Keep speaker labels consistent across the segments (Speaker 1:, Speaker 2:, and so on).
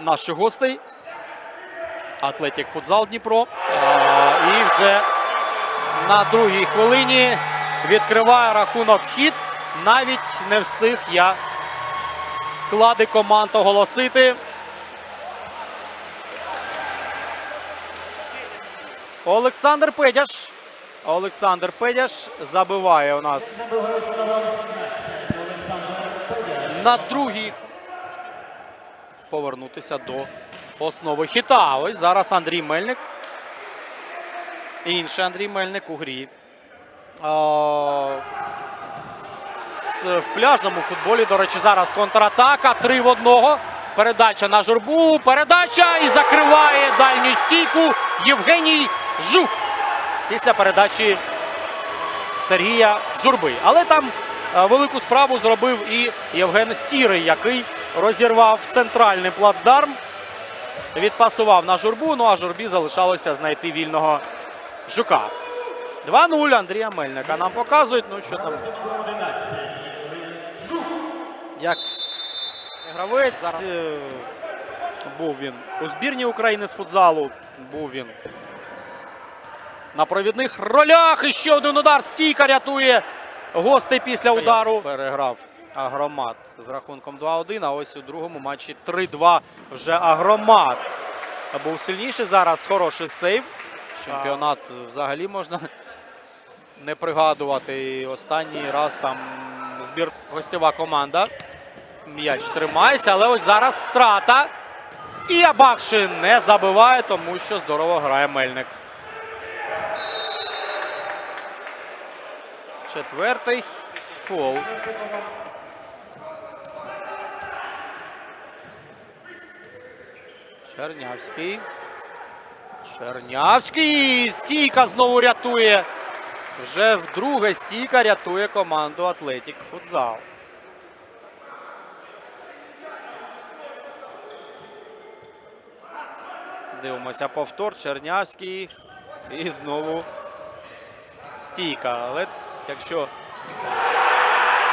Speaker 1: наших гостей. Атлетік футзал Дніпро. І вже на другій хвилині відкриває рахунок хід. Навіть не встиг я склади команд оголосити. Олександр Педяш. Олександр Педяш забиває у нас на другій. Повернутися до основи хіта. Ось зараз Андрій Мельник. Інший Андрій Мельник у грі. В пляжному футболі, до речі, зараз контратака. Три в одного. Передача на журбу. Передача і закриває дальню стійку Євгеній Жук. Після передачі Сергія Журби. Але там е, велику справу зробив і Євген Сірий, який розірвав центральний плацдарм. Відпасував на журбу. Ну а журбі залишалося знайти вільного жука. 2-0 Андрія Мельника. Нам показують, ну що там. Як гравець е, був він у збірні України з футзалу. Був він на провідних ролях. І ще один удар. Стійка рятує гостей після удару. Переграв Агромат з рахунком 2-1. А ось у другому матчі 3-2 вже Агромат. Був сильніший зараз. Хороший сейв. Чемпіонат взагалі можна не пригадувати. І останній раз там збір гостьова команда. М'яч тримається, але ось зараз втрата. І Абакшин не забиває, тому що здорово грає Мельник. Четвертий фол. Чернявський. Чернявський. Стійка знову рятує. Вже вдруге стійка рятує команду Атлетік Футзал. Дивимося повтор. Чернявський. І знову стійка. Але якщо.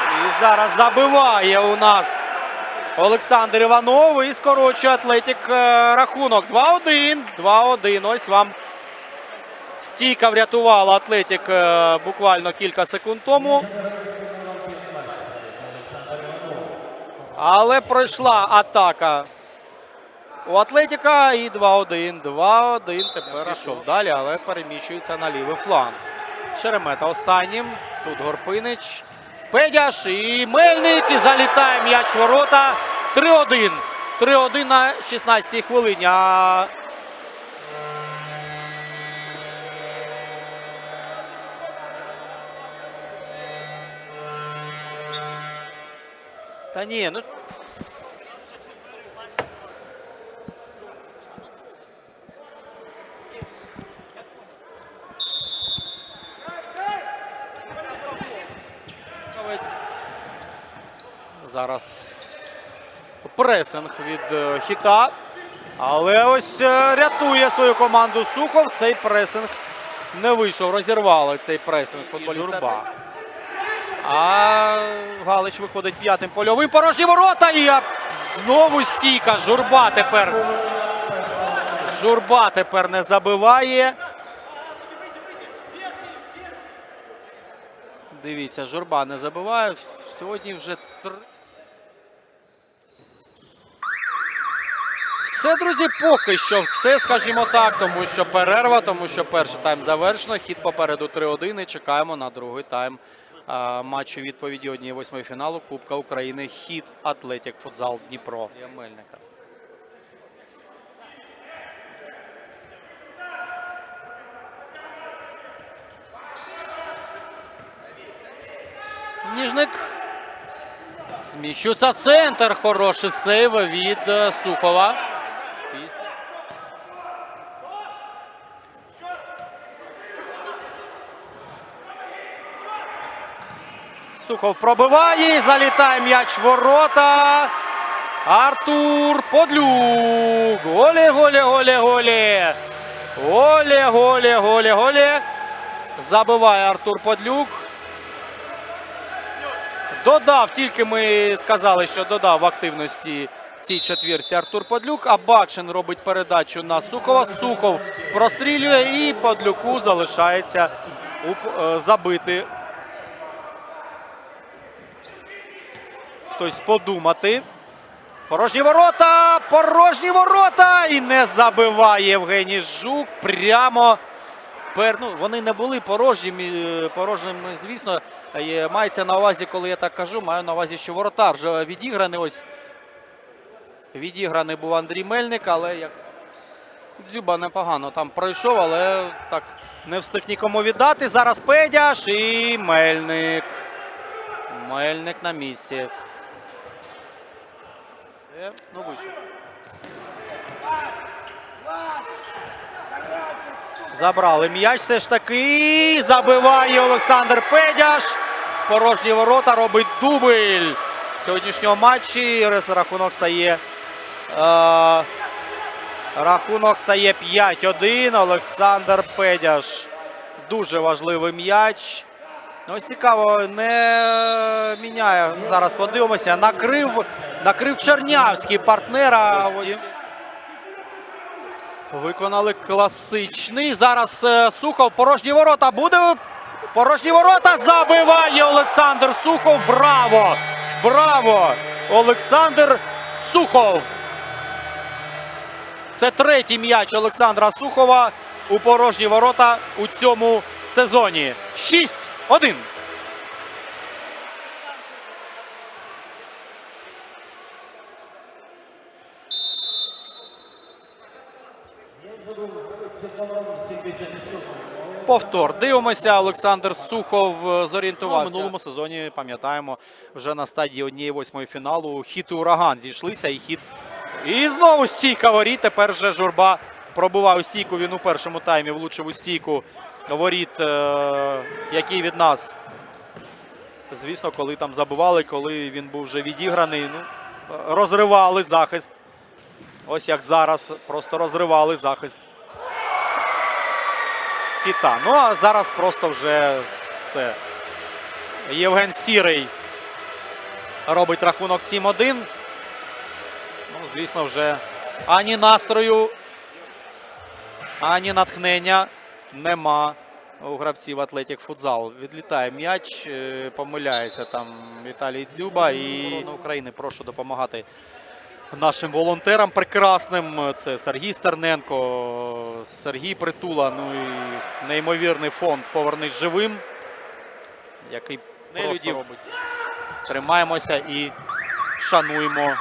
Speaker 1: І зараз забиває у нас Олександр Іванов і скорочує Атлетік е, рахунок. 2-1. 2-1. Ось вам стійка врятувала Атлетік е, буквально кілька секунд тому. Але пройшла атака у Атлетіка і 2-1. 2-1. Тепер пішов далі, але переміщується на лівий фланг. Шеремета останнім. Тут Горпинич. Педяш і Мельник. І залітає м'яч ворота. 3-1. 3-1 на 16-й хвилині. А Та ні, ну. Зараз пресинг від е, хіта. Але ось е, рятує свою команду Сухов. Цей пресинг не вийшов. Розірвали цей пресинг футболіста. Журба. А Галич виходить п'ятим польовим. Порожні ворота. І знову стійка. Журба тепер. Журба тепер не забиває. Дивіться, журба не забиває. Сьогодні вже три. Все, друзі, поки що все, скажімо так, тому що перерва, тому що перший тайм завершено. Хід попереду 3-1 і чекаємо на другий тайм матчу відповіді однієї восьмої фіналу Кубка України. Хід Атлетік Футзал Дніпро. Ніжник. Зміщується центр. Хороший сейв від е, Сухова. Після. Сухов пробиває і залітає м'яч ворота. Артур Подлюк. Голі, голі, голі, голі. Голі, голі, голі, голі. Забиває Артур Подлюк. Додав, тільки ми сказали, що додав активності цій четвірці Артур Подлюк. А Бакшин робить передачу на Сухова. Сухов прострілює і Подлюку залишається е, забити. Хтось подумати. Порожні ворота! Порожні ворота! І не забиває Євгеній Жук. Прямо ну, вони не були порожніми, е, порожніми, звісно. Е, Мається на увазі, коли я так кажу, маю на увазі, що воротар вже відіграний. Ось відіграний був Андрій Мельник, але як Дзюба непогано там пройшов, але так не встиг нікому віддати. Зараз Педяш і Мельник. Мельник на місці. Е, Ну, вийшов. Забрали м'яч все ж таки. Забиває Олександр Педяш. Порожні ворота робить дубль сьогоднішнього матчі. Рахунок стає. Е, рахунок стає 5-1. Олександр Педяш. Дуже важливий м'яч. Ну, цікаво, не міняє. Зараз подивимося. Накрив, накрив Чернявський партнера. Ось. Виконали класичний. Зараз е, Сухов. Порожні ворота. Буде порожні ворота. Забиває Олександр Сухов. Браво! Браво! Олександр Сухов. Це третій м'яч Олександра Сухова у порожні ворота у цьому сезоні. 6-1. Повтор. Дивимося. Олександр Сухов е, зорієнтувався. У минулому сезоні пам'ятаємо вже на стадії однієї восьмої фіналу. Хіт і ураган зійшлися. І хіт. І знову стійка воріт. Тепер вже журба пробивав у стійку. Він у першому таймі влучив у стійку воріт, е, який від нас. Звісно, коли там забивали, коли він був вже відіграний. Ну, розривали захист. Ось як зараз. Просто розривали захист. Хіта. Ну а зараз просто вже все. Євген Сірий робить рахунок 7-1. Ну, звісно, вже ані настрою, ані натхнення нема у гравців Атлетік Футзал. Відлітає м'яч, е, помиляється там Віталій Дзюба і України. Прошу допомагати нашим волонтерам прекрасним. Це Сергій Стерненко, Сергій Притула. Ну і неймовірний фонд Повернись живим, який нелюдів робить. Тримаємося і шануємо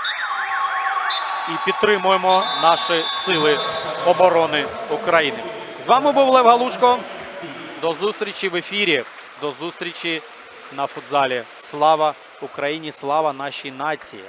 Speaker 1: і підтримуємо наші сили оборони України. З вами був Лев Галушко. До зустрічі в ефірі. До зустрічі на футзалі. Слава Україні! Слава нашій нації!